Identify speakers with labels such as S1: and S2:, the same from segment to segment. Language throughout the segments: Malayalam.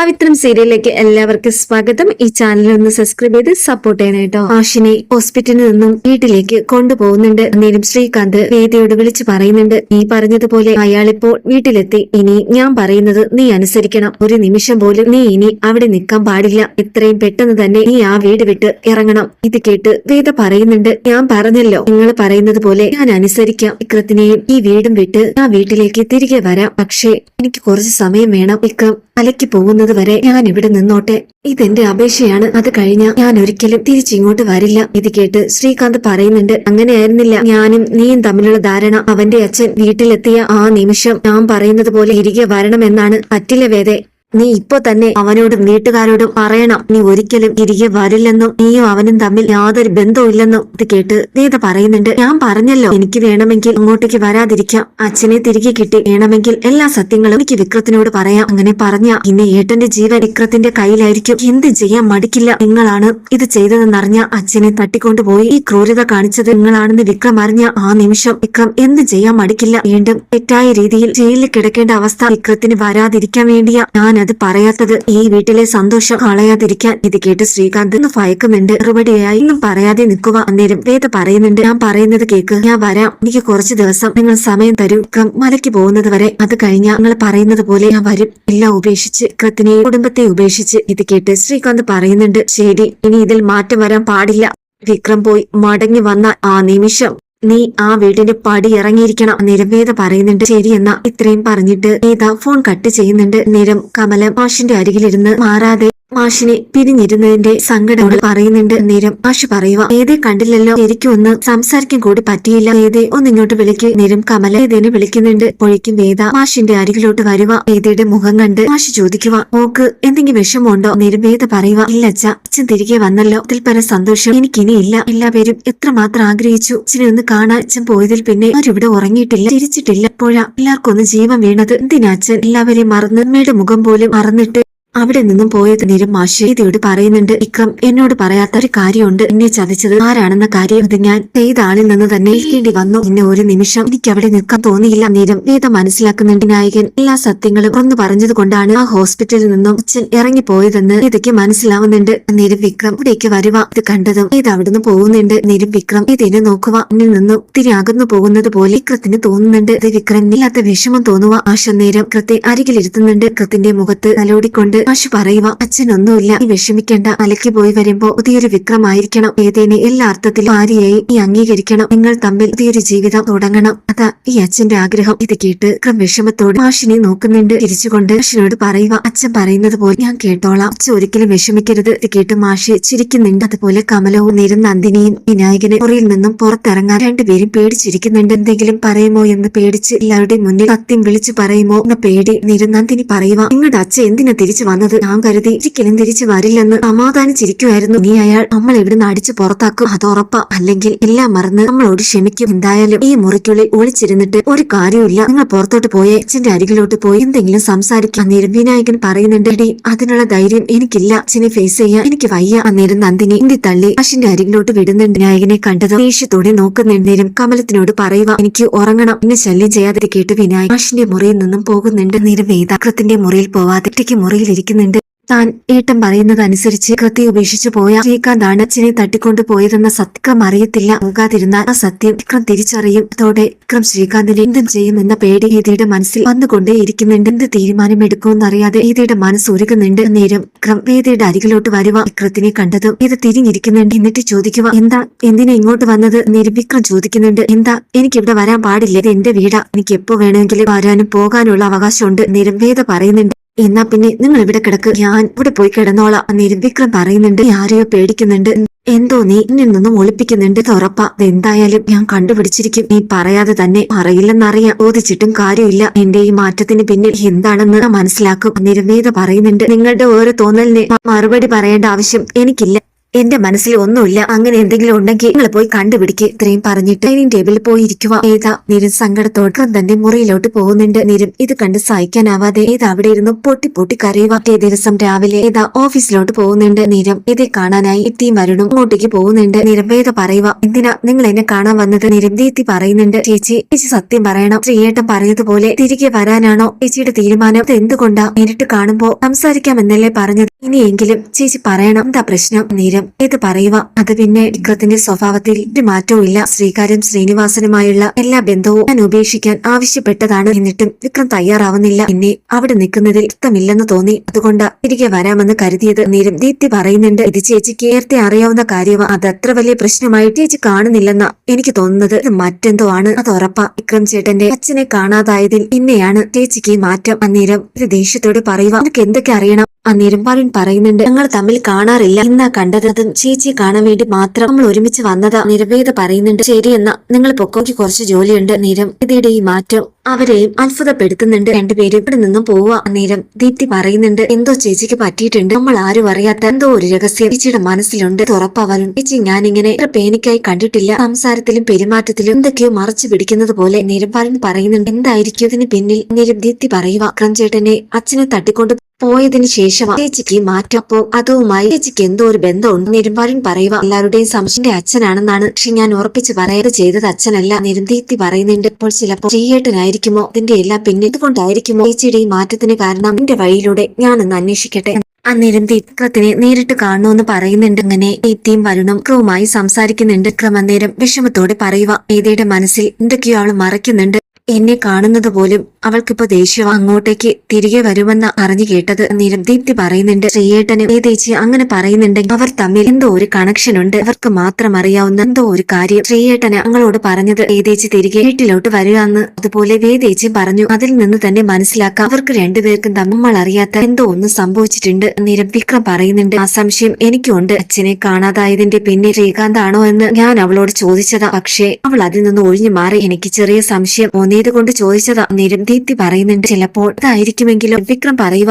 S1: പവിത്രം സീരിയലിലേക്ക് എല്ലാവർക്കും സ്വാഗതം. ഈ ചാനൽ ഒന്ന് സബ്സ്ക്രൈബ് ചെയ്ത് സപ്പോർട്ട് ചെയ്യണം കേട്ടോ ആഷിനെ ഹോസ്പിറ്റലിൽ നിന്നും വീട്ടിലേക്ക് കൊണ്ടുപോകുന്നുണ്ട്. അന്നേരം ശ്രീകാന്ത് വേദിയോട് വിളിച്ചു പറയുന്നുണ്ട്. നീ പറഞ്ഞതുപോലെ അയാളിപ്പോൾ വീട്ടിലെത്തി. ഇനി ഞാൻ പറയുന്നത് നീ അനുസരിക്കണം. ഒരു നിമിഷം പോലും നീ ഇനി അവിടെ നിൽക്കാൻ പാടില്ല. എത്രയും പെട്ടെന്ന് തന്നെ നീ ആ വീട് വിട്ട് ഇറങ്ങണം. ഇത് കേട്ട് വേദ പറയുന്നുണ്ട്. ഞാൻ പറഞ്ഞല്ലോ. നിങ്ങൾ പറയുന്നത് പോലെ ഞാൻ അനുസരിക്കാം. വിക്രത്തിനെയും ഈ വീടും വിട്ട് ആ വീട്ടിലേക്ക് തിരികെ വരാം. പക്ഷേ എനിക്ക് കുറച്ച് സമയം വേണം. വിക്രം അലക്കി പോകുന്നത് വരെ ഞാൻ ഇവിടെ നിന്നോട്ടെ. ഇതെന്റെ അപേക്ഷയാണ്. അത് കഴിഞ്ഞ ഞാൻ ഒരിക്കലും തിരിച്ചിങ്ങോട്ട് വരില്ല. ഇത് കേട്ട് ശ്രീകാന്ത് പറയുന്നുണ്ട് അങ്ങനെയായിരുന്നില്ല. ഞാനും നീയും തമ്മിലുള്ള ധാരണ അവന്റെ അച്ഛൻ വീട്ടിലെത്തിയ ആ നിമിഷം ഞാൻ പറയുന്നത് പോലെ ഇരികെ വരണമെന്നാണ്. പറ്റില്ല വേദേ നീ ഇപ്പൊ തന്നെ അവനോടും വീട്ടുകാരോടും പറയണം. നീ ഒരിക്കലും തിരികെ വരില്ലെന്നും നീയും അവനും തമ്മിൽ യാതൊരു ബന്ധവുമില്ലെന്നും ഇത് കേട്ട് നീത പറയുന്നുണ്ട്. ഞാൻ പറഞ്ഞല്ലോ എനിക്ക് വേണമെങ്കിൽ അങ്ങോട്ടേക്ക് വരാതിരിക്കാം. അച്ഛനെ തിരികെ കിട്ടി വേണമെങ്കിൽ എല്ലാ സത്യങ്ങളും എനിക്ക് വിക്രത്തിനോട് പറയാം. അങ്ങനെ പറഞ്ഞ ഇന്ന് ഏട്ടന്റെ ജീവൻ വിക്രത്തിന്റെ കയ്യിലായിരിക്കും. എന്ത് ചെയ്യാൻ മടിക്കില്ല. നിങ്ങളാണ് ഇത് ചെയ്തതെന്നറിഞ്ഞ അച്ഛനെ തട്ടിക്കൊണ്ടുപോയി ഈ ക്രൂരത കാണിച്ചത് നിങ്ങളാണെന്ന് വിക്രം അറിഞ്ഞ ആ നിമിഷം വിക്രം എന്ത് ചെയ്യാൻ മടിക്കില്ല. വീണ്ടും തെറ്റായ രീതിയിൽ ജയിലിൽ കിടക്കേണ്ട അവസ്ഥ വിക്രത്തിന് വരാതിരിക്കാൻ വേണ്ടിയാ ഞാൻ അത് പറയാത്തത് ഈ വീട്ടിലെ സന്തോഷം കളയാതിരിക്കാൻ. ഇത് കേട്ട് ശ്രീകാന്ത് ഒന്ന് ഭയക്കുന്നുണ്ട്. മറുപടിയായി ഒന്നും പറയാതെ നിൽക്കുക അന്നേരം വേദ പറയുന്നുണ്ട്. ഞാൻ പറയുന്നത് കേക്ക്. ഞാൻ വരാം. എനിക്ക് കുറച്ച് ദിവസം നിങ്ങൾ സമയം തരൂ. വിക്രം മലയ്ക്ക് പോകുന്നത് വരെ അത് കഴിഞ്ഞാൽ നിങ്ങൾ പറയുന്നത് പോലെ ഞാൻ വരും. എല്ലാം ഉപേക്ഷിച്ച് വിക്രത്തിനെയും കുടുംബത്തെ ഉപേക്ഷിച്ച് ഇത് കേട്ട് ശ്രീകാന്ത് പറയുന്നുണ്ട്. ശരി ഇനി ഇതിൽ മാറ്റം വരാൻ പാടില്ല. വിക്രം പോയി മടങ്ങി വന്ന ആ നിമിഷം നീ ആ വീടിന്റെ പടി ഇറങ്ങിയിരിക്കണം നിരവേദ പറയുന്നുണ്ട്. ശരിയെന്ന ഇത്രയും പറഞ്ഞിട്ട് വേദ ഫോൺ കട്ട് ചെയ്യുന്നുണ്ട്. നിരം കമലം മാഷിന്റെ അരികിലിരുന്ന് മാറാതെ മാഷിനെ പിരിഞ്ഞിരുന്നതിന്റെ സങ്കടങ്ങൾ പറയുന്നുണ്ട്. നേരം മാഷ് പറയുക ഏതേ കണ്ടില്ലല്ലോ ശരിക്കും ഒന്ന് സംസാരിക്കാൻ കൂടി പറ്റിയില്ല. ഏതേ ഒന്ന് ഇങ്ങോട്ട് വിളിക്ക്. നേരം കമല ഏതേനെ വിളിക്കുന്നുണ്ട്. പൊഴിക്കും വേദ മാഷിന്റെ അരികിലോട്ട് വരുക. വേദയുടെ മുഖം കണ്ട് മാഷ് ചോദിക്കുക ഓക്ക് എന്തെങ്കിലും വിഷമമുണ്ടോ? നേരം വേദ പറയുക ഇല്ല അച്ഛ അച്ഛൻ തിരികെ വന്നല്ലോ. അതിൽ പല സന്തോഷം. എനിക്കിനി ഇല്ല എല്ലാവരും എത്രമാത്രം ആഗ്രഹിച്ചു. അച്ഛനെ ഒന്ന് കാണാൻ അച്ഛൻ പോയതിൽ പിന്നെ ആരിവിടെ ഉറങ്ങിയിട്ടില്ല ചിരിച്ചിട്ടില്ല. ഇപ്പോഴാ എല്ലാവർക്കും ഒന്ന് ജീവൻ വീണത്. എന്തിനാ അച്ഛൻ എല്ലാവരെയും മറന്ന് അമ്മയുടെ മുഖം പോലും മറന്നിട്ട് അവിടെ നിന്നും പോയത് നിരും മാഷ് പറയുന്നുണ്ട് വിക്രം എന്നോട് പറയാത്ത ഒരു കാര്യമുണ്ട്. എന്നെ ചതിച്ചത് ആരാണെന്ന കാര്യം ഇത് ഞാൻ ചെയ്ത ആളിൽ നിന്ന് തന്നെ ഏൽക്കേണ്ടി വന്നു. പിന്നെ ഒരു നിമിഷം എനിക്ക് അവിടെ നിൽക്കാൻ തോന്നിയില്ല. നിരം വേദ മനസ്സിലാക്കുന്നുണ്ട് നായകൻ എല്ലാ സത്യങ്ങളും തുറന്നു പറഞ്ഞത് കൊണ്ടാണ് ആ ഹോസ്പിറ്റലിൽ നിന്നും അച്ഛൻ ഇറങ്ങിപ്പോയതെന്ന് ഇതൊക്കെ മനസ്സിലാവുന്നുണ്ട്. നിരം വിക്രം ഇവിടേക്ക് വരുക. ഇത് കണ്ടതും ഇത് അവിടുന്ന് പോകുന്നുണ്ട്. നിരം വിക്രം ഇതിനെ നോക്കുക. എന്നിൽ നിന്നും ഒത്തിരി അകന്നു പോകുന്നത് പോലെ വിക്രത്തിന് തോന്നുന്നുണ്ട്. ഇത് വിക്രം ഇല്ലാത്ത വിഷമം തോന്നുക. ആശ നേരം കൃത്തെ അരികിലിരുത്തുന്നുണ്ട്. കൃത്തിന്റെ മുഖത്ത് തലോടിക്കൊണ്ട് ആശു പറയുക അച്ഛനൊന്നുമില്ല. ഈ വിഷമിക്കേണ്ട. അലയ്ക്ക് പോയി വരുമ്പോ പുതിയൊരു വിക്രമായിരിക്കണം. ഏതേനെ എല്ലാ അർത്ഥത്തിലും ഭാര്യയായി ഈ അംഗീകരിക്കണം. നിങ്ങൾ തമ്മിൽ പുതിയൊരു ജീവിതം തുടങ്ങണം. അതാ ഈ അച്ഛന്റെ ആഗ്രഹം. ഇത് കേട്ട് വിക്രം വിഷമത്തോടെ മാഷിനെ നോക്കുന്നുണ്ട്. തിരിച്ചുകൊണ്ട് മാഷിനോട് പറയുക അച്ഛൻ പറയുന്നത് പോലെ ഞാൻ കേട്ടോളാം. അച്ഛൻ ഒരിക്കലും വിഷമിക്കരുത്. ഇത് കേട്ട് മാഷി ചിരിക്കുന്നുണ്ട്. അതുപോലെ കമലവും നിരും നന്ദിനിയും വിനായകനെ മുറിയിൽ നിന്നും പുറത്തിറങ്ങാൻ രണ്ടുപേരും പേടിച്ചിരിക്കുന്നുണ്ട്. എന്തെങ്കിലും പറയുമോ എന്ന് പേടിച്ച് എല്ലാവരുടെയും മുന്നിൽ സത്യം വിളിച്ചു പറയുമോ എന്ന പേടി നിരുനന്ദിനി പറയുക നിങ്ങളുടെ അച്ഛൻ എന്തിനാ തിരിച്ചു വന്നത്. ഞാൻ കരുതി ഒരിക്കലും തിരിച്ചു വരില്ലെന്ന് സമാധാനിച്ചിരിക്കുമായിരുന്നു നീ അയാൾ നമ്മൾ ഇവിടുന്ന് അടിച്ചു പുറത്താക്കും. അത് ഉറപ്പാ. അല്ലെങ്കിൽ എല്ലാം മറന്ന് നമ്മളോട് ക്ഷമിക്കും. എന്തായാലും ഈ മുറിക്കുള്ളിൽ ഒളിച്ചിരുന്നിട്ട് ഒരു കാര്യമില്ല നിങ്ങൾ പുറത്തോട്ട് പോയേ അച്ഛന്റെ അരികിലോട്ട് പോയി എന്തെങ്കിലും സംസാരിക്കാം. അന്നേരം വിനായകൻ പറയുന്നുണ്ട് അതിനുള്ള ധൈര്യം എനിക്കില്ല. അച്ഛനെ ഫേസ് ചെയ്യാൻ എനിക്ക് വയ്യ. അന്നേരം നന്ദിനി ഇന്തി തള്ളി അശ്വിന്റെ അരികിലോട്ട് വിടുന്നുണ്ട്. വിനായകനെ കണ്ടത് ദേഷ്യത്തോടെ നോക്കുന്നുണ്ടേരും കമലത്തിനോട് പറയുക എനിക്ക് ഉറങ്ങണം. എന്നെ ശല്യം ചെയ്യാതെ കേട്ട് വിനായകൻ. മുറിയിൽ നിന്നും പോകുന്നുണ്ട്. നേരം വേദാകൃത്തിന്റെ മുറിയിൽ പോവാതെ ഒറ്റയ്ക്ക് മുറിയിൽ ഇരിക്കുന്നുണ്ട്. താൻ ഏട്ടൻ പറയുന്നതനുസരിച്ച് കൃത്യം ഉപേക്ഷിച്ചു പോയ ശ്രീകാന്താണ് അച്ഛനെ തട്ടിക്കൊണ്ടു പോയതെന്ന സത്യം അറിയത്തില്ല. പോകാതിരുന്നാൽ ആ സത്യം വിക്രം തിരിച്ചറിയും. അതോടെ വിക്രം ശ്രീകാന്തിനെ എന്തും ചെയ്യുമെന്ന പേടി ഗീതയുടെ മനസ്സിൽ വന്നുകൊണ്ടേ ഇരിക്കുന്നുണ്ട്. എന്ത് തീരുമാനമെടുക്കുമെന്നറിയാതെ ഗീതയുടെ മനസ്സ് ഒരുക്കുന്നുണ്ട്. നേരം വിക്രം വേദയുടെ അരികിലോട്ട് വരുവ. വിക്രത്തിനെ കണ്ടതും ഇത് തിരിഞ്ഞിരിക്കുന്നുണ്ട്. എന്നിട്ട് ചോദിക്കുക എന്താ? എന്തിനാ ഇങ്ങോട്ട് വന്നത്? നേരം വിക്രം ചോദിക്കുന്നുണ്ട് എന്താ? എനിക്ക് എനിക്കിവിടെ വരാൻ പാടില്ല. ഇത് എന്റെ വീടാ. എനിക്ക് എപ്പോ വേണമെങ്കിലും വരാനും പോകാനുള്ള അവകാശമുണ്ട്. നേരം വേദ പറയുന്നുണ്ട് എന്നാ പിന്നെ നിങ്ങൾ ഇവിടെ കിടക്ക്. ഞാൻ ഇവിടെ പോയി കിടന്നോളാം അന്നേരം വിക്രം പറയുന്നുണ്ട്. ആരെയോ പേടിക്കുന്നുണ്ട്. എന്തോ നീ എന്നിൽ നിന്നും ഒളിപ്പിക്കുന്നുണ്ട് തുറപ്പ എന്തായാലും ഞാൻ കണ്ടുപിടിച്ചിരിക്കും. നീ പറയാതെ തന്നെ അറിയില്ലെന്നറിയാം ചോദിച്ചിട്ടും കാര്യമില്ല. എന്റെ ഈ മാറ്റത്തിന് പിന്നിൽ എന്താണെന്ന് മനസ്സിലാക്കും. നിരവേദ പറയുന്നുണ്ട്. നിങ്ങളുടെ ഓരോ തോന്നലിന് മറുപടി പറയേണ്ട ആവശ്യം എനിക്കില്ല. എന്റെ മനസ്സിൽ ഒന്നുമില്ല. അങ്ങനെ എന്തെങ്കിലും ഉണ്ടെങ്കിൽ നിങ്ങൾ പോയി കണ്ടുപിടിക്ക് ഇത്രയും പറഞ്ഞിട്ട്. ഡൈനിങ് ടേബിളിൽ പോയി ഇരിക്കുക. ഏതാ? നിരും സങ്കടത്തോടെ തന്റെ മുറിയിലോട്ട് പോകുന്നുണ്ട്. നിരും ഇത് കണ്ട് സഹിക്കാനാവാതെ ഏതാ അവിടെ ഇരുന്ന് പൊട്ടി പൊട്ടി കരയുക. ദിവസം രാവിലെ ഏതാ ഓഫീസിലോട്ട് പോകുന്നുണ്ട്. നിരം ഇതേ കാണാനായി ഇത്തിയും വരുണും അങ്ങോട്ടേക്ക് പോകുന്നുണ്ട്. നിരം വേദ പറയുക എന്തിനാ നിങ്ങൾ എന്നെ കാണാൻ വന്നത്? നിരം തീത്തി പറയുന്നുണ്ട് ചേച്ചി ചേച്ചി സത്യം പറയണം. ശ്രീയേട്ടൻ പറഞ്ഞതുപോലെ തിരികെ വരാനാണോ? ചേച്ചിയുടെ തീരുമാനം ഇത് എന്തുകൊണ്ടാ നേരിട്ട് കാണുമ്പോ സംസാരിക്കാമെന്നല്ലേ പറഞ്ഞത്. ഇനിയെങ്കിലും ചേച്ചി പറയണം എന്താ പ്രശ്നം? നീരം ഇത് പറയുക. അത് പിന്നെ വിക്രത്തിന്റെ സ്വഭാവത്തിൽ ഒരു മാറ്റവും ഇല്ല ശ്രീകാര്യം ശ്രീനിവാസനുമായുള്ള എല്ലാ ബന്ധവും ഞാൻ ഉപേക്ഷിക്കാൻ ആവശ്യപ്പെട്ടതാണ് എന്നിട്ടും വിക്രം തയ്യാറാവുന്നില്ല. എന്നെ അവിടെ നിൽക്കുന്നതിൽ ഇഷ്ടമില്ലെന്ന് തോന്നി. അതുകൊണ്ട് തിരികെ വരാമെന്ന് കരുതിയത് നേരം ദീപ്തി പറയുന്നുണ്ട് ഇത് ചേച്ചിക്ക് നേരത്തെ അറിയാവുന്ന കാര്യമാ അത് അത്ര വലിയ പ്രശ്നമായി ചേച്ചി കാണുന്നില്ലെന്ന എനിക്ക് തോന്നുന്നത്. മറ്റെന്തോ ആണ്. അത് ഉറപ്പാ. വിക്രം ചേട്ടന്റെ അച്ഛനെ കാണാതായതിൽ പിന്നെയാണ് ചേച്ചിക്ക് മാറ്റം. അന്നേരം ഒരു ദേഷ്യത്തോട് പറയുക എനിക്ക് എന്തൊക്കെ അറിയണം? അന്നേരം വരുൺ പറയുന്നുണ്ട് ഞങ്ങൾ തമ്മിൽ കാണാറില്ല. ഇന്നാ കണ്ടത് ചേച്ചി കാണാൻ വേണ്ടി മാത്രം നമ്മൾ ഒരുമിച്ച് വന്നതാ. നിരവേദ പറയുന്നുണ്ട് ശരിയെന്നാ നിങ്ങൾ പൊക്കോക്ക് കുറച്ച് ജോലിയുണ്ട്. നിരം ഇതിയുടെ ഈ മാറ്റം അവരെയും അത്ഭുതപ്പെടുത്തുന്നുണ്ട്. രണ്ടുപേരും ഇവിടെ നിന്നും പോവുക അന്നേരം ദീപ്തി പറയുന്നുണ്ട് എന്തോ ചേച്ചിക്ക് പറ്റിയിട്ടുണ്ട്. നമ്മൾ ആരും അറിയാത്ത എന്തോ ഒരു രഹസ്യം ചേച്ചിയുടെ മനസ്സിലുണ്ട്. തുറപ്പവരും ചേച്ചി ഞാനിങ്ങനെ ഇത്ര പേനിക്കായി കണ്ടിട്ടില്ല. സംസാരത്തിലും പെരുമാറ്റത്തിലും എന്തൊക്കെയോ മറച്ചു പിടിക്കുന്നത് പോലെ നിരമ്പാലൻ പറയുന്നുണ്ട് എന്തായിരിക്കും ഇതിന് പിന്നിൽ? നിരം ദീപ്തി പറയുക അക്രം ചേട്ടനെ അച്ഛനെ തട്ടിക്കൊണ്ട് പോയതിനു ശേഷം ചേച്ചിക്ക് മാറ്റപ്പോ? അതുമായി ചേച്ചിക്ക് എന്തോ ഒരു ബന്ധമുണ്ട്. നെരുമ്പാടിൻ പറയുക എല്ലാവരുടെയും സംശയന്റെ അച്ഛനാണെന്നാണ്. പക്ഷെ ഞാൻ ഉറപ്പിച്ച് പറയാതെ ചെയ്തത് അച്ഛനല്ല. നിരുന്തീത്തി പറയുന്നുണ്ട് ഇപ്പോൾ ചിലപ്പോൾ ചെയ്യേട്ടനായിരിക്കുമോ അതിന്റെ എല്ലാം പിന്നെ ഇതുകൊണ്ടായിരിക്കുമോ ചേച്ചിയുടെ ഈ മാറ്റത്തിന് കാരണം? എന്റെ വഴിയിലൂടെ ഞാനൊന്ന് അന്വേഷിക്കട്ടെ? അന്നേരം വിക്രത്തിനെ നേരിട്ട് കാണണമെന്ന് പറയുന്നുണ്ട്. അങ്ങനെ ഏത്തിയും വരുണും ക്രവുമായി സംസാരിക്കുന്നുണ്ട്. ക്രമനേരം വിഷമത്തോടെ പറയുക ഏതയുടെ മനസ്സിൽ എന്തൊക്കെയോ അവൾ മറയ്ക്കുന്നുണ്ട്. എന്നെ കാണുന്നത് പോലും അവൾക്കിപ്പോ ദേഷ്യം അങ്ങോട്ടേക്ക് തിരികെ വരുമെന്ന് അറിഞ്ഞു കേട്ടത് നിരദീപ്തി പറയുന്നുണ്ട് ശ്രീയേട്ടന് ഏതേച്ചി അങ്ങനെ പറയുന്നുണ്ടെങ്കിൽ അവർ തമ്മിൽ എന്തോ ഒരു കണക്ഷൻ ഉണ്ട്. അവർക്ക് മാത്രം അറിയാവുന്ന എന്തോ ഒരു കാര്യം ശ്രീയേട്ടന് ഞങ്ങളോട് പറഞ്ഞത്. ഏതേച്ചി തിരികെ വീട്ടിലോട്ട് വരിക എന്ന് അതുപോലെ വേദേച്ചി പറഞ്ഞു. അതിൽ നിന്ന് തന്നെ മനസ്സിലാക്കാം. അവർക്ക് രണ്ടുപേർക്കും നമ്മൾ അറിയാത്ത എന്തോ ഒന്ന് സംഭവിച്ചിട്ടുണ്ട്. നിരവിക്രം പറയുന്നുണ്ട് ആ സംശയം എനിക്കുണ്ട്. അച്ഛനെ കാണാതായതിന്റെ പിന്നെ ശ്രീകാന്ത് ആണോ എന്ന് ഞാൻ അവളോട് ചോദിച്ചതാ. പക്ഷേ അവൾ അതിൽ നിന്ന് ഒഴിഞ്ഞു മാറി. എനിക്ക് ചെറിയ സംശയം. തോന്നിയത് കൊണ്ട് ചോദിച്ചതാ. നിരന്തീപ്തി പറയുന്നുണ്ട് ചിലപ്പോൾ അതായിരിക്കുമെങ്കിലും വിക്രം പറയുക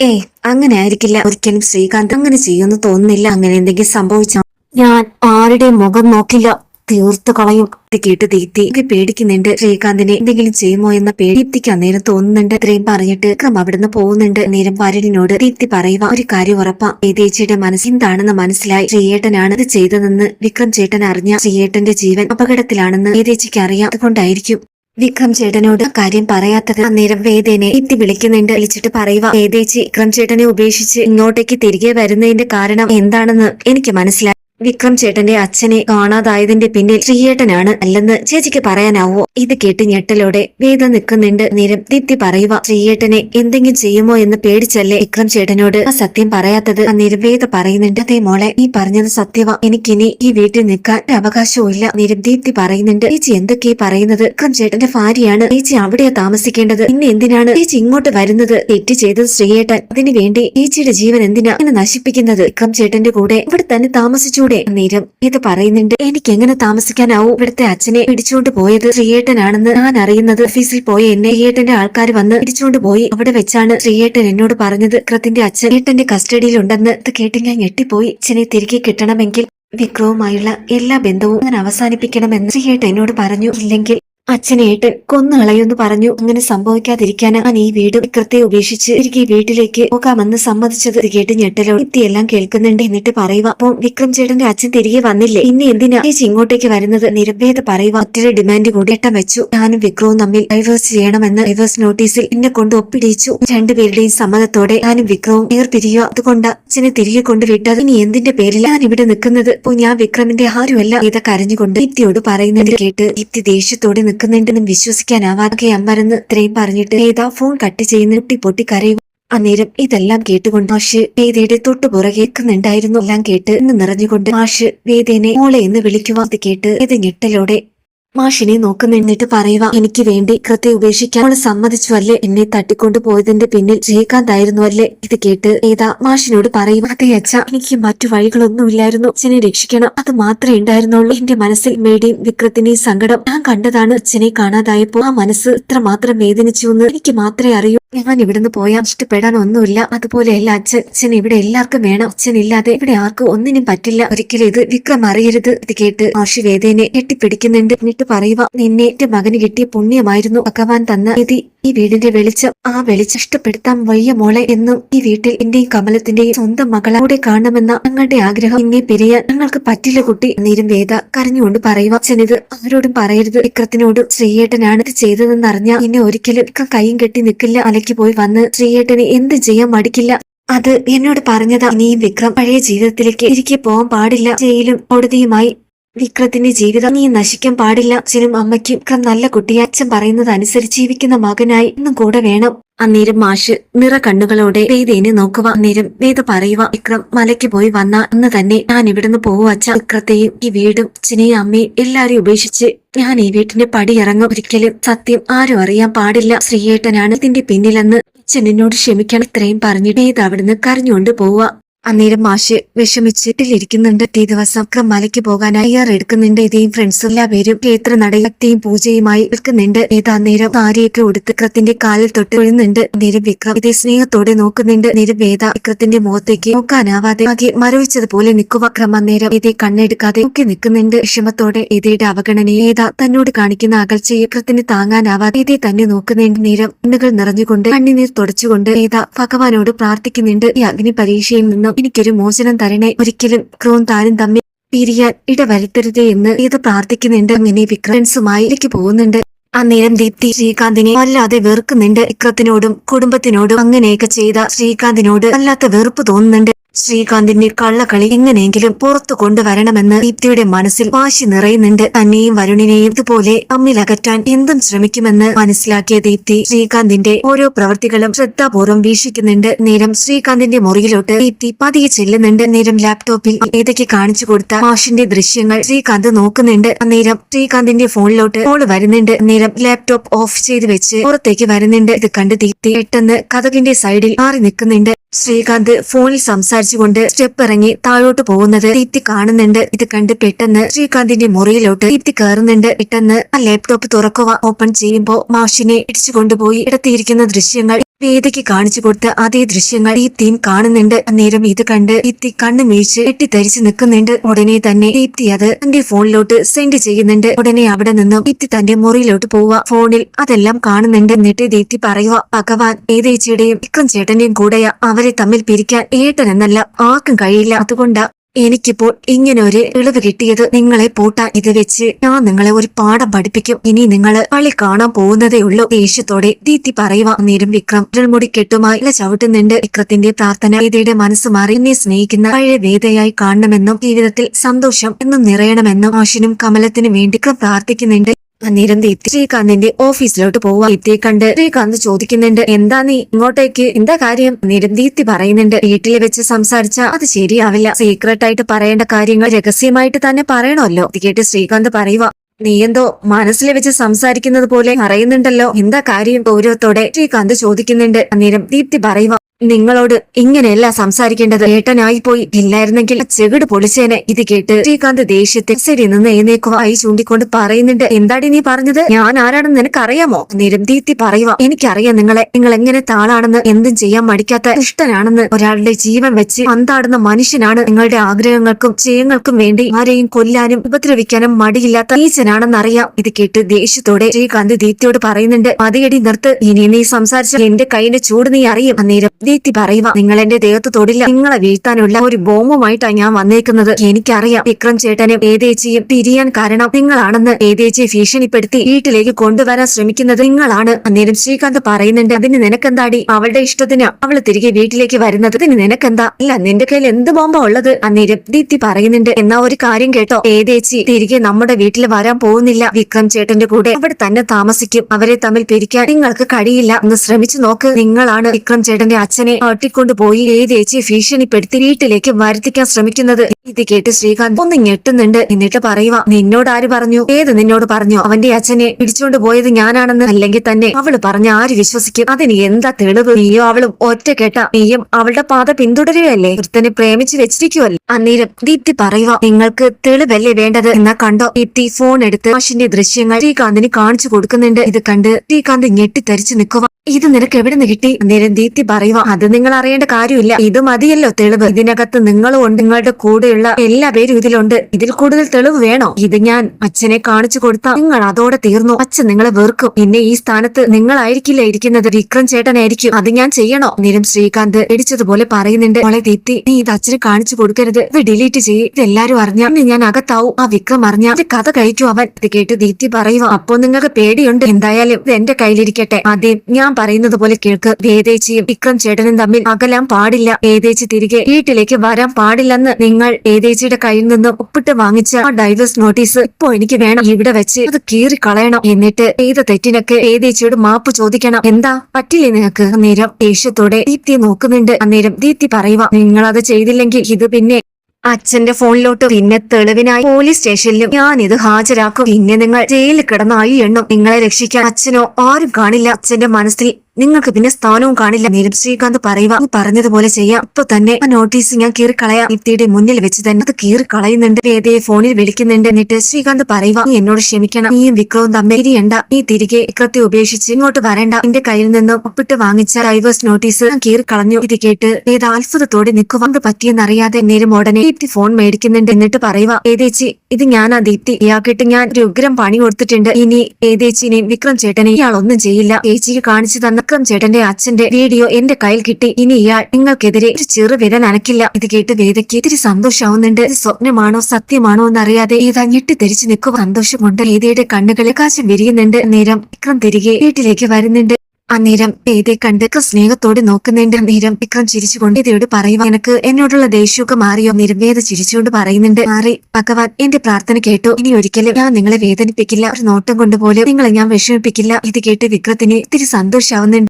S1: ഏ അങ്ങനെ ആയിരിക്കില്ല. ഒരിക്കലും ശ്രീകാന്ത് അങ്ങനെ ചെയ്യുമെന്ന് തോന്നുന്നില്ല. അങ്ങനെ എന്തെങ്കിലും സംഭവിച്ചോ ഞാൻ ആരുടെ മുഖം നോക്കില്ല. തീർത്തു കളയും. കേട്ട് ദീപ്തി പേടിക്കുന്നുണ്ട്. ശ്രീകാന്തിനെ എന്തെങ്കിലും ചെയ്യുമോ എന്ന പേടിപ്തിക്ക് അന്നേരം തോന്നുന്നുണ്ട്. ഇത്രയും പറഞ്ഞിട്ട് വിക്രം അവിടുന്ന് പോകുന്നുണ്ട്. നേരം വരലിനോട് ദീപ്തി പറയുക ഒരു കാര്യം ഉറപ്പാ. ഏതേച്ചിയുടെ മനസ്സ് എന്താണെന്ന് മനസ്സിലായി. ശ്രീയേട്ടനാണ് ഇത് ചെയ്തതെന്ന് വിക്രം ചേട്ടൻ അറിഞ്ഞ. ശ്രീയേട്ടന്റെ ജീവൻ അപകടത്തിലാണെന്ന് ഏതേച്ചിക്ക് അറിയാം. അതുകൊണ്ടായിരിക്കും. വിക്രം ചേട്ടനോട് കാര്യം പറയാത്തത് അന്നേരം വേദേനെ എത്തി വിളിക്കുന്നുണ്ട്. വിളിച്ചിട്ട് പറയുക വേദേച്ചി വിക്രം ചേട്ടനെ ഉപേക്ഷിച്ച് ഇങ്ങോട്ടേക്ക് തിരികെ വരുന്നതിന്റെ കാരണം എന്താണെന്ന് എനിക്ക് മനസ്സിലായി വിക്രം ചേട്ടന്റെ അച്ഛനെ കാണാതായതിന്റെ പിന്നിൽ ശ്രീയേട്ടനാണ് അല്ലെന്ന് ചേച്ചിക്ക് പറയാനാവോ? ഇത് കേട്ട് ഞെട്ടലോടെ വേദ നിൽക്കുന്നുണ്ട്. നേരം തിത്തി പറയുക ശ്രീയേട്ടനെ എന്തെങ്കിലും ചെയ്യുമോ എന്ന് പേടിച്ചല്ലേ വിക്രം ചേട്ടനോട്? ആ സത്യം പറയാത്തത് അന്നേരം വേദ പറയുന്നുണ്ട്. അതേ മോളെ ഈ പറഞ്ഞത് സത്യവ. എനിക്കിനി ഈ വീട്ടിൽ നിൽക്കാൻ അവകാശവും ഇല്ല. നേരം ദീപ്തി പറയുന്നുണ്ട് ചേച്ചി എന്തൊക്കെയാ പറയുന്നത്? വിക്രം ചേട്ടന്റെ ഭാര്യയാണ്. ചേച്ചി അവിടെയാ താമസിക്കേണ്ടത്. പിന്നെ എന്തിനാണ് ചേച്ചി ഇങ്ങോട്ട് വരുന്നത്? തെറ്റ് ചെയ്തത് ശ്രീയേട്ടൻ. അതിനു വേണ്ടി ചേച്ചിയുടെ ജീവൻ എന്തിനാ? എന്നെ നശിപ്പിക്കുന്നത്? വിക്രം ചേട്ടന്റെ കൂടെ ഇവിടെ തന്നെ താമസിച്ചൂടെ. നേരം ഇത് പറയുന്നുണ്ട് എനിക്ക് എങ്ങനെ താമസിക്കാനാവും? ഇവിടുത്തെ അച്ഛനെ പിടിച്ചുകൊണ്ട് പോയത് ശ്രീയേട്ടനാണെന്ന് ഞാൻ അറിയുന്നത് ഓഫീസിൽ പോയ എന്നെ ശ്രീയേട്ടന്റെ ആൾക്കാർ വന്ന് പിടിച്ചുകൊണ്ട് പോയി. അവിടെ വെച്ചാണ് ശ്രീയേട്ടൻ എന്നോട് പറഞ്ഞത്. വിക്രത്തിന്റെ അച്ഛൻ ഏട്ടന്റെ കസ്റ്റഡിയിലുണ്ടെന്ന്. ഇത് കേട്ട് ഞാൻ ഞെട്ടിപ്പോയി. അച്ഛനെ തിരികെ കിട്ടണമെങ്കിൽ വിക്രവുമായുള്ള എല്ലാ ബന്ധവും ഞാൻ അവസാനിപ്പിക്കണമെന്ന് ശ്രീയേട്ടൻ എന്നോട് പറഞ്ഞു. ഇല്ലെങ്കിൽ അച്ഛനേട്ടൻ കൊന്നുകളയുമെന്ന് പറഞ്ഞു അങ്ങനെ സംഭവിക്കാതിരിക്കാൻ ഞാൻ ഈ വീട് വിക്രത്തെ ഉപേക്ഷിച്ച് തിരികെ വീട്ടിലേക്ക് പോകാമെന്ന് സമ്മതിച്ചത് ഇത് കേട്ട് ഞെട്ടലോ എല്ലാം കേൾക്കുന്നുണ്ട് എന്നിട്ട് പറയുക അപ്പോൾ വിക്രം ചേട്ടന്റെ അച്ഛൻ തിരികെ വന്നില്ലേ? ഇനി എന്തിനാ ഈ ഇങ്ങോട്ടേക്ക് വരുന്നത്? നിരഭേദ പറയുക മറ്റൊരു ഡിമാൻഡ് കൂടി ഏട്ടം വെച്ചു. ഞാനും വിക്രവും തമ്മിൽ ഡൈവേഴ്സ് ചെയ്യണമെന്ന് ഡൈവേഴ്സ് നോട്ടീസിൽ എന്നെ കൊണ്ട് ഒപ്പിടിച്ചു. രണ്ടുപേരുടെയും സമ്മതത്തോടെ ഞാനും വിക്രവും നേർ പിരിയുക അതുകൊണ്ട് അച്ഛനെ തിരികെ കൊണ്ടുവിട്ടത് ഇനി എന്തിന്റെ പേരിൽ ഞാൻ ഇവിടെ നിൽക്കുന്നത്? അപ്പോൾ ഞാൻ വിക്രമിന്റെ ആരുമല്ല? ഇതൊക്കെ കരഞ്ഞുകൊണ്ട് ദീപ്തിയോട് പറയുന്നത് കേട്ട് ദീപ്തി ദേഷ്യത്തോടെ നിൽക്കുന്നുണ്ടെന്നും വിശ്വസിക്കാനാവാതെ അമ്മരെന്ന് ഇത്രയും പറഞ്ഞിട്ട് ഏതാ ഫോൺ കട്ട് ചെയ്യുന്ന കുട്ടി പൊട്ടി കരയുക. അന്നേരം ഇതെല്ലാം കേട്ടുകൊണ്ട് മാഷ് വേദയുടെ തൊട്ടു പുറകേക്കുന്നുണ്ടായിരുന്നു എല്ലാം കേട്ട് എന്ന് നിറഞ്ഞുകൊണ്ട് മാഷ് വേദേനെ മോളെ എന്ന് വിളിക്കുക കേട്ട് ഇത് ഞെട്ടലോടെ മാഷിനെ നോക്കുന്ന എന്നിട്ട് പറയുക എനിക്ക് വേണ്ടി കൃത്യ ഉപേക്ഷിക്കാൻ അവൾ സമ്മതിച്ചു അല്ലേ എന്നെ തട്ടിക്കൊണ്ടു പോയതിന്റെ പിന്നിൽ ജയകാന്ത് ആയിരുന്നു അല്ലേ? ഇത് കേട്ട് ഏതാ മാഷിനോട് പറയും അതെ അച്ഛ എനിക്ക് മറ്റു വഴികളൊന്നുമില്ലായിരുന്നു അച്ഛനെ രക്ഷിക്കണം. അത് മാത്രമേ ഉണ്ടായിരുന്നുള്ളൂ. എന്റെ മനസ്സിൽ മേടിയും വിക്രത്തിന്റെയും സങ്കടം ഞാൻ കണ്ടതാണ് അച്ഛനെ കാണാതായപ്പോ ആ മനസ്സ് ഇത്ര മാത്രം വേദനിച്ചു എന്ന് എനിക്ക് മാത്രമേ അറിയൂ. ഞാൻ ഇവിടുന്ന് പോയാൽ ഇഷ്ടപ്പെടാൻ ഒന്നുമില്ല. അതുപോലെയല്ല അച്ഛൻ അച്ഛൻ ഇവിടെ എല്ലാവർക്കും വേണം. അച്ഛൻ ഇല്ലാതെ ഇവിടെ ആർക്കും ഒന്നിനും പറ്റില്ല. ഒരിക്കലും ഇത് വിക്രം അറിയരുത്. ഇത് കേട്ട് മാഷി വേദേനെ കെട്ടിപ്പിടിക്കുന്നുണ്ട്. എന്നിട്ട് പറയുക നിന്നെ എന്റെ മകന് കിട്ടിയ പുണ്യമായിരുന്നു ഭഗവാൻ തന്ന നിധി ഈ വീടിന്റെ വെളിച്ചം ആ വെളിച്ചം ഇഷ്ടപ്പെടുത്താൻ വയ്യ മോളെ എന്നും ഈ വീട്ടിൽ എന്റെയും കമലത്തിന്റെയും സ്വന്തം മകളെ കൂടെ കാണണമെന്ന ഞങ്ങളുടെ ആഗ്രഹം ഇന്നെ പിരിയാൻ ഞങ്ങൾക്ക് പറ്റില്ല കുട്ടി. നീരും വേദ കരഞ്ഞുകൊണ്ട് പറയുക അച്ഛനിത് ആരോടും പറയരുത്. വിക്രത്തിനോടും ശ്രീയേട്ടനാണ് ഇത് ചെയ്തതെന്ന് അറിഞ്ഞാൽ എന്നെ ഒരിക്കലും ഇക്കം കൈയും കെട്ടി നിൽക്കില്ല. അലയ്ക്ക് പോയി വന്ന് ശ്രീയേട്ടനെ എന്ത് ചെയ്യാൻ മടിക്കില്ല. അത് എന്നോട് പറഞ്ഞതാ. ഇനിയും വിക്രം പഴയ ജീവിതത്തിലേക്ക് തിരികെ പോകാൻ പാടില്ല. ജയിലും കോടതിയുമായി വിക്രത്തിന്റെ ജീവിതം നീ നശിക്കാൻ പാടില്ല. അച്ഛനും അമ്മയ്ക്കും വിക്രം നല്ല കുട്ടിയെ അച്ഛൻ പറയുന്നത് അനുസരിച്ച് ജീവിക്കുന്ന മകനായി ഇന്നും കൂടെ വേണം. അന്നേരം മാഷ് നിറ കണ്ണുകളോടെ വേദേനെ നോക്കുക അന്നേരം വേദ പറയുക വിക്രം മലയ്ക്ക് പോയി വന്ന അന്ന് തന്നെ ഞാൻ ഇവിടുന്ന് പോവുക അച്ഛ. വിക്രത്തെയും ഈ വീടും അച്ഛനെയും അമ്മയും എല്ലാരെയും ഉപേക്ഷിച്ച് ഞാൻ ഈ വീട്ടിന്റെ പടിയിറങ്ങും ഒരിക്കലും സത്യം ആരും അറിയാൻ പാടില്ല. ശ്രീയേട്ടനാണ് ഇതിന്റെ പിന്നിലെന്ന് അച്ഛൻ എന്നോട് ക്ഷമിക്കണം. ഇത്രയും പറഞ്ഞിട്ട് വേദ അവിടുന്ന് കരഞ്ഞുകൊണ്ട് പോവുക അന്നേരം മാഷ് വിഷമിച്ചിട്ടിലിരിക്കുന്നുണ്ട് ഈ ദിവസം ക്രം മലയ്ക്ക് പോകാനായി എടുക്കുന്നുണ്ട് ഇതേയും ഫ്രണ്ട്സ് എല്ലാ പേരും ക്ഷേത്ര നടയത്തെയും പൂജയുമായി നിൽക്കുന്നുണ്ട്. ഏതാ നേരം സാരിയൊക്കെ ഉടുത്ത് ക്രത്തിന്റെ കാലിൽ തൊട്ട് ഒഴുന്നുണ്ട് നേരം വിക്രം ഇതേ സ്നേഹത്തോടെ നോക്കുന്നുണ്ട്. നേരം വേദ വിക്രത്തിന്റെ മുഖത്തേക്ക് നോക്കാനാവാതെ ആകെ മരവിച്ചതുപോലെ നിൽക്കുക. ക്രമ അന്നേരം ഇതേ കണ്ണെടുക്കാതെ നോക്കി നിൽക്കുന്നുണ്ട്. വിഷമത്തോടെ ഇതയുടെ അവഗണനയെ ഏത തന്നോട് കാണിക്കുന്ന അകൽച്ചയെ വിക്രത്തിന് താങ്ങാനാവാതെ ഇതേ തന്നെ നോക്കുന്നുണ്ട്. നേരം കണ്ണുകൾ നിറഞ്ഞുകൊണ്ട് കണ്ണിനീർ തുടച്ചുകൊണ്ട് ഏതാ ഭഗവാനോട് പ്രാർത്ഥിക്കുന്നുണ്ട്. ഈ അഗ്നി പരീക്ഷയിൽ നിന്നും എനിക്കൊരു മോചനം തരണേ. ഒരിക്കലും ക്രോൻ താനും തമ്മിൽ പിരിയാൻ ഇടവരുത്തരുതേ എന്ന് ഇത് പ്രാർത്ഥിക്കുന്നുണ്ട്. അങ്ങനെ വിക്രൻസുമായി ഇതിലേക്ക് പോകുന്നുണ്ട്. അന്നേരം ദീപ്തി ശ്രീകാന്തിനെ വല്ലാതെ വെറുക്കുന്നുണ്ട്. വിക്രത്തിനോടും കുടുംബത്തിനോടും അങ്ങനെയൊക്കെ ചെയ്ത ശ്രീകാന്തിനോട് വല്ലാത്ത വെറുപ്പ് തോന്നുന്നുണ്ട്. ശ്രീകാന്തിന്റെ കള്ളക്കളി എങ്ങനെയെങ്കിലും പുറത്തു കൊണ്ടുവരണമെന്ന് ദീപ്തിയുടെ മനസ്സിൽ വാശി നിറയുന്നുണ്ട്. തന്നെയും വരുണിനെയും ഇതുപോലെ തമ്മിലകറ്റാൻ എന്തും ശ്രമിക്കുമെന്ന് മനസ്സിലാക്കിയ ദീപ്തി ശ്രീകാന്തിന്റെ ഓരോ പ്രവൃത്തികളും ശ്രദ്ധാപൂർവം വീക്ഷിക്കുന്നുണ്ട്. നേരം ശ്രീകാന്തിന്റെ മുറിയിലോട്ട് ദീപ്തി പതിയെ ചെല്ലുന്നുണ്ട്. നേരം ലാപ്ടോപ്പിൽ ഏതൊക്കെ കാണിച്ചു കൊടുത്ത മാഷിന്റെ ദൃശ്യങ്ങൾ ശ്രീകാന്ത് നോക്കുന്നുണ്ട്. നേരം ശ്രീകാന്തിന്റെ ഫോണിലോട്ട് കോൾ വരുന്നുണ്ട്. നേരം ലാപ്ടോപ്പ് ഓഫ് ചെയ്ത് വെച്ച് പുറത്തേക്ക് വരുന്നുണ്ട്. ഇത് കണ്ട് ദീപ്തി പെട്ടെന്ന് കഥകിന്റെ സൈഡിൽ മാറി നിൽക്കുന്നുണ്ട്. ശ്രീകാന്ത് ഫോണിൽ സംസാരിച്ചുകൊണ്ട് സ്റ്റെപ്പ് ഇറങ്ങി താഴോട്ട് പോകുന്നത് ദീപ്തി കാണുന്നുണ്ട്. ഇത് കണ്ട് പെട്ടെന്ന് ശ്രീകാന്തിന്റെ മുറിയിലോട്ട് ദീപ്തി കയറുന്നുണ്ട്. പെട്ടെന്ന് ആ ലാപ്ടോപ്പ് തുറക്കുക ഓപ്പൺ ചെയ്യുമ്പോൾ മാഷിനെ ഇടിച്ചു കൊണ്ടുപോയി. ഇടത്തിയിരിക്കുന്ന ദൃശ്യങ്ങൾ വേദിക്ക് കാണിച്ചു കൊടുത്ത അതേ ദൃശ്യങ്ങൾ ദീപ്തിയും കാണുന്നുണ്ട്. അന്നേരം ഇത് കണ്ട് ദീപ്തി കണ്ണു വീഴ്ച എട്ടിത്തരിച്ച് നിൽക്കുന്നുണ്ട്. ഉടനെ തന്നെ ദീപ്തി അത് തന്റെ ഫോണിലോട്ട് സെൻഡ് ചെയ്യുന്നുണ്ട്. ഉടനെ അവിടെ നിന്നും ദീപ്തി തന്റെ മുറിയിലോട്ട് പോവുക. ഫോണിൽ അതെല്ലാം കാണുന്നുണ്ട്. എന്നിട്ട് ദീപ്തി പറയുക ഭഗവാൻ ഏതേച്ചിയുടെയും വിക്രം ചേട്ടന്റെയും കൂടെയാ. അവരെ തമ്മിൽ പിരിക്കാൻ ഏട്ടൻ എന്നല്ല ആർക്കും കഴിയില്ല. അതുകൊണ്ടാ എനിക്കിപ്പോൾ ഇങ്ങനെ ഒരു ഇളവ് കിട്ടിയത് നിങ്ങളെ പൂട്ടാൻ ഇത് വെച്ച് ഞാൻ നിങ്ങളെ ഒരു പാഠം പഠിപ്പിക്കും. ഇനി നിങ്ങൾ കളി കാണാൻ പോകുന്നതേ ഉള്ളൂ. ദേഷ്യത്തോടെ ദീപ്തി പറയുക നേരം വിക്രം മുടി കെട്ടുമായി ഇല ചവിട്ടുന്നുണ്ട്. വിക്രത്തിന്റെ പ്രാർത്ഥന വേദയുടെ മനസ്സ് മാറി എന്നെ സ്നേഹിക്കുന്ന പഴയ വേദയായി കാണണമെന്നും ജീവിതത്തിൽ സന്തോഷം എന്നും നിറയണമെന്നും ആഷിനും കമലത്തിനും വേണ്ടി വിക്രം പ്രാർത്ഥിക്കുന്നുണ്ട്. അന്നേരം ശ്രീകാന്തിന്റെ ഓഫീസിലോട്ട് പോവാ ദീപ്തിയെ കണ്ട് ശ്രീകാന്ത് ചോദിക്കുന്നുണ്ട് എന്താ നീ ഇങ്ങോട്ടേക്ക്? എന്താ കാര്യം? അന്നേരം പറയുന്നുണ്ട് വീട്ടിൽ വെച്ച് സംസാരിച്ച അത് ശരിയാവില്ല. സീക്രട്ട് ആയിട്ട് പറയേണ്ട കാര്യങ്ങൾ രഹസ്യമായിട്ട് തന്നെ പറയണമല്ലോ. കേട്ട് ശ്രീകാന്ത് പറയുക നീ എന്തോ മനസ്സിൽ വെച്ച് സംസാരിക്കുന്നത് പോലെ പറയുന്നുണ്ടല്ലോ. എന്താ കാര്യം? ഗൗരവത്തോടെ ശ്രീകാന്ത് ചോദിക്കുന്നുണ്ട്. അന്നേരം ദീപ്തി പറയുക നിങ്ങളോട് ഇങ്ങനെയല്ല സംസാരിക്കേണ്ടത്. ഏട്ടനായി പോയി ഇല്ലായിരുന്നെങ്കിൽ ചെകിട് പൊളിച്ചേനെ. ഇത് കേട്ട് ശ്രീകാന്ത് ദേഷ്യത്തിൽ ശരി നിന്ന് എഴുന്നേക്കുക ആയി ചൂണ്ടിക്കൊണ്ട് പറയുന്നുണ്ട്. എന്താടി നീ പറഞ്ഞത്? ഞാൻ ആരാണെന്ന് നിനക്കറിയാമോ? നിരന്തീത്തി പറയുക. എനിക്കറിയാം നിങ്ങളെ. നിങ്ങൾ എങ്ങനെ താളാണെന്ന് എന്തും ചെയ്യാൻ മടിക്കാത്ത ഇഷ്ടനാണെന്ന് ഒരാളുടെ ജീവൻ വെച്ച് പന്താടുന്ന മനുഷ്യനാണ്. നിങ്ങളുടെ ആഗ്രഹങ്ങൾക്കും ചെയ്യങ്ങൾക്കും വേണ്ടി ആരെയും കൊല്ലാനും ഉപദ്രവിക്കാനും മടിയില്ലാത്ത നീച്ചനാണെന്നറിയാം ഇത് കേട്ട് ദേഷ്യത്തോടെ ശ്രീകാന്ത് ദീപ്തിയോട് പറയുന്നുണ്ട്. മതിയടി നിർത്ത്. ഇനി നീ സംസാരിച്ച എന്റെ കൈയിന്റെ ചൂട് നീ അറിയും. അന്നേരം ദീപ്തി പറയുക നിങ്ങൾ എന്റെ ദേഹത്ത് തൊടില്ല. നിങ്ങളെ വീഴ്ത്താനുള്ള ഒരു ബോംബുമായിട്ടാണ് ഞാൻ വന്നേക്കുന്നത്. എനിക്കറിയാം വിക്രം ചേട്ടനും ഏതേച്ചിയും പിരിയാൻ കാരണം നിങ്ങളാണെന്ന് ഏതേച്ചിയെ ഭീഷണിപ്പെടുത്തി വീട്ടിലേക്ക് കൊണ്ടുവരാൻ ശ്രമിക്കുന്നത് നിങ്ങളാണ്. അന്നേരം ശ്രീകാന്ത് പറയുന്നുണ്ട് അതിന് നിനക്കെന്താടി? അവളുടെ ഇഷ്ടത്തിന് അവൾ തിരികെ വീട്ടിലേക്ക് വരുന്നത് നിനക്കെന്താ? അല്ല നിന്റെ കയ്യിൽ എന്ത് ബോംബാ ഉള്ളത്? അന്നേരം ദീപ്തി പറയുന്നുണ്ട് എന്നാ ഒരു കാര്യം കേട്ടോ. ഏതേച്ചി തിരികെ നമ്മുടെ വീട്ടിൽ വരാൻ പോകുന്നില്ല. വിക്രം ചേട്ടന്റെ കൂടെ അവിടെ തന്നെ താമസിക്കും. അവരെ തമ്മിൽ പിരിക്കാൻ നിങ്ങൾക്ക് കഴിയില്ല. ഒന്ന് ശ്രമിച്ചു നോക്ക്. നിങ്ങളാണ് വിക്രം ചേട്ടന്റെ അച്ഛനെ ആട്ടിക്കൊണ്ടുപോയി ഏതേച്ചി ഭീഷണിപ്പെടുത്തി വീട്ടിലേക്ക് വരുത്തിക്കാൻ ശ്രമിക്കുന്നത്. ഇത് കേട്ട് ശ്രീകാന്ത് ഒന്ന് ഞെട്ടുന്നുണ്ട്. എന്നിട്ട് പറയുക നിന്നോട് ആര് പറഞ്ഞു? ഏത് നിന്നോട് പറഞ്ഞു? അവന്റെ അച്ഛനെ പിടിച്ചോണ്ട് പോയത് ഞാനാണെന്ന് അല്ലെങ്കിൽ തന്നെ അവൾ പറഞ്ഞ ആര് വിശ്വസിക്കും? അതിന് എന്താ തെളിവ്? നീയോ അവളും ഒറ്റ കേട്ട? നീയും അവളുടെ പാത പിന്തുടരുകയല്ലേ? ഒരുത്തനെ പ്രേമിച്ചു വെച്ചിരിക്കുവല്ലേ? അന്നേരം ദീപ്തി പറയുക നിങ്ങൾക്ക് തെളിവല്ലേ വേണ്ടത്? എന്നാ കണ്ടോ ദീപ്തി ഫോൺ എടുത്ത് മാഷിന്റെ ദൃശ്യങ്ങൾ ശ്രീകാന്തിന് കാണിച്ചു കൊടുക്കുന്നുണ്ട്. ഇത് കണ്ട് ശ്രീകാന്ത് ഞെട്ടിത്തരിച്ചു നിൽക്കുക ഇത് നിനക്ക് എവിടെ നിന്ന് കിട്ടി നിരന്തീത്തി പറയുക അത് നിങ്ങൾ അറിയേണ്ട കാര്യമില്ല. ഇത് മതിയല്ലോ തെളിവ്. ഇതിനകത്ത് നിങ്ങളും ഉണ്ട്. നിങ്ങളുടെ കൂടെയുള്ള എല്ലാ പേരും ഇതിലുണ്ട്. ഇതിൽ കൂടുതൽ തെളിവ് വേണോ? ഇത് ഞാൻ അച്ഛനെ കാണിച്ചു കൊടുത്ത. നിങ്ങൾ അതോടെ തീർന്നു. അച്ഛൻ നിങ്ങളെ വെറുക്കും. പിന്നെ ഈ സ്ഥാനത്ത് നിങ്ങളായിരിക്കില്ല ഇരിക്കുന്നത്. വിക്രം ചേട്ടനായിരിക്കും. അത് ഞാൻ ചെയ്യണോ? നിരം ശ്രീകാന്ത് ഇടിച്ചതുപോലെ പറയുന്നുണ്ട്. മോളെ തീത്തി നീ ഇത് അച്ഛനെ കാണിച്ചു കൊടുക്കരുത്. ഇത് ഡിലീറ്റ് ചെയ്യ്. ഇതെല്ലാരും അറിഞ്ഞാ. ഇനി ഞാൻ അകത്താവും. ആ വിക്രം അറിഞ്ഞ. ഇത് കഥ കഴിക്കും അവൻ. ഇത് കേട്ട് ദീപ്തി പറയുക അപ്പോ നിങ്ങൾക്ക് പേടിയുണ്ട്? എന്തായാലും ഇത് എന്റെ കയ്യിലിരിക്കട്ടെ. ആദ്യം ഞാൻ പറയുന്നത് പോലെ കേൾക്ക്. വേദേച്ചിയും വിക്രം ചേട്ടനും തമ്മിൽ അകലാൻ പാടില്ല. വേദേച്ചി തിരികെ വീട്ടിലേക്ക് വരാൻ പാടില്ലെന്ന് നിങ്ങൾ വേദേച്ചിയുടെ കയ്യിൽ നിന്ന് ഒപ്പിട്ട് വാങ്ങിച്ച ആ ഡൈവേഴ്സ് നോട്ടീസ് ഇപ്പോ എനിക്ക് വേണം ഇവിടെ വെച്ച് അത് കീറി കളയണം എന്നിട്ട് ചെയ്ത തെറ്റിനൊക്കെ വേദേച്ചിയോട് മാപ്പ് ചോദിക്കണം. എന്താ? പറ്റില്ലേ നിങ്ങൾക്ക് അന്നേരം ദേഷ്യത്തോടെ ദീപ്തി നോക്കുന്നുണ്ട്. അന്നേരം ദീപ്തി പറയുക നിങ്ങൾ അത് ചെയ്തില്ലെങ്കിൽ ഇത് പിന്നെ അച്ഛന്റെ ഫോണിലോട്ട് പിന്നെ തെളിവിനായി പോലീസ് സ്റ്റേഷനിലും ഞാൻ ഇത് ഹാജരാക്കും. പിന്നെ നിങ്ങൾ ജയിലിൽ കിടന്ന ഈ എണ്ണും നിങ്ങളെ രക്ഷിക്കാൻ അച്ഛനോ ആരും കാണില്ല. അച്ഛന്റെ മനസ്സിൽ നിങ്ങൾക്ക് പിന്നെ സ്ഥാനവും കാണില്ല. നേരം ശ്രീകാന്ത് പറയുക "നീ പറഞ്ഞതുപോലെ ചെയ്യാം. ഇപ്പൊ തന്നെ ആ നോട്ടീസ് ഞാൻ കീറി കളയാം യുക്തിയുടെ മുന്നിൽ വെച്ച് തന്നെ അത് കീറി കളയുന്നുണ്ട് വേദയെ ഫോണിൽ വിളിക്കുന്നുണ്ട്. എന്നിട്ട് ശ്രീകാന്ത് പറയുക നീ എന്നോട് ക്ഷമിക്കണം. നീയും വിക്രവും തമ്മിൽ നീ തിരികെ വിക്രത്തെ ഉപേക്ഷിച്ച് ഇങ്ങോട്ട് വരണ്ട. എന്റെ കയ്യിൽ നിന്നും ഒപ്പിട്ട് വാങ്ങിച്ച ഡൈവേഴ്സ് നോട്ടീസ് ഞാൻ കീറി കളഞ്ഞു ഇത് കേട്ട് വേദ അത്ഭുതത്തോടെ നിൽക്കുവാൻ എന്ത് പറ്റിയെന്നറിയാതെ നേരം ഉടനെ ദീപ്തി ഫോൺ മേടിക്കുന്നുണ്ട്. എന്നിട്ട് പറയുക ഏതേച്ചി ഇത് ഞാനാ ദീപ്തി. ഇയാൾക്കിട്ട് ഞാൻ ഒരു ഉഗ്രം പണി കൊടുത്തിട്ടുണ്ട്. ഇനി ഏതേച്ചിനെയും വിക്രം ചേട്ടനെ ഇയാൾ ഒന്നും ചെയ്യില്ല. ചേച്ചിക്ക് കാണിച്ചു തന്ന വിക്രം ചേട്ടന്റെ അച്ഛന്റെ വീഡിയോ എന്റെ കയ്യിൽ കിട്ടി. ഇനി ഇയാൾ നിങ്ങൾക്കെതിരെ ഒരു ചെറു വിരൽ അനക്കില്ല. ഇത് കേട്ട് വേദയ്ക്ക് ഇത്തിരി സന്തോഷമാവുന്നുണ്ട്. സ്വപ്നമാണോ സത്യമാണോ എന്നറിയാതെ ഏതാ ഞെട്ടിത്തെരിച്ചു നിൽക്കുക സന്തോഷം കൊണ്ട് വേദയുടെ കണ്ണുകളിൽ കാശം വിരിയുന്നുണ്ട്. നേരം വിക്രം തിരികെ വീട്ടിലേക്ക് വരുന്നുണ്ട്. അന്നേരം പേതെ കണ്ട് സ്നേഹത്തോടെ നോക്കുന്നുണ്ട് അന്നേരം വിക്രം ചിരിച്ചുകൊണ്ട് ഇതയോട് പറയുക എനിക്ക് എന്നോടുള്ള ദേഷ്യമൊക്കെ മാറിയോ? നിർവേദ ചിരിച്ചുകൊണ്ട് പറയുന്നുണ്ട്. മാറി ഭഗവാൻ എന്റെ പ്രാർത്ഥന കേട്ടു. ഇനി ഒരിക്കലും ഞാൻ നിങ്ങളെ വേദനിപ്പിക്കില്ല. ഒരു നോട്ടം കൊണ്ടുപോലും നിങ്ങളെ ഞാൻ വിഷമിപ്പിക്കില്ല. ഇത് കേട്ട് വിക്രത്തിന് ഇത്തിരി സന്തോഷാവുന്നുണ്ട്.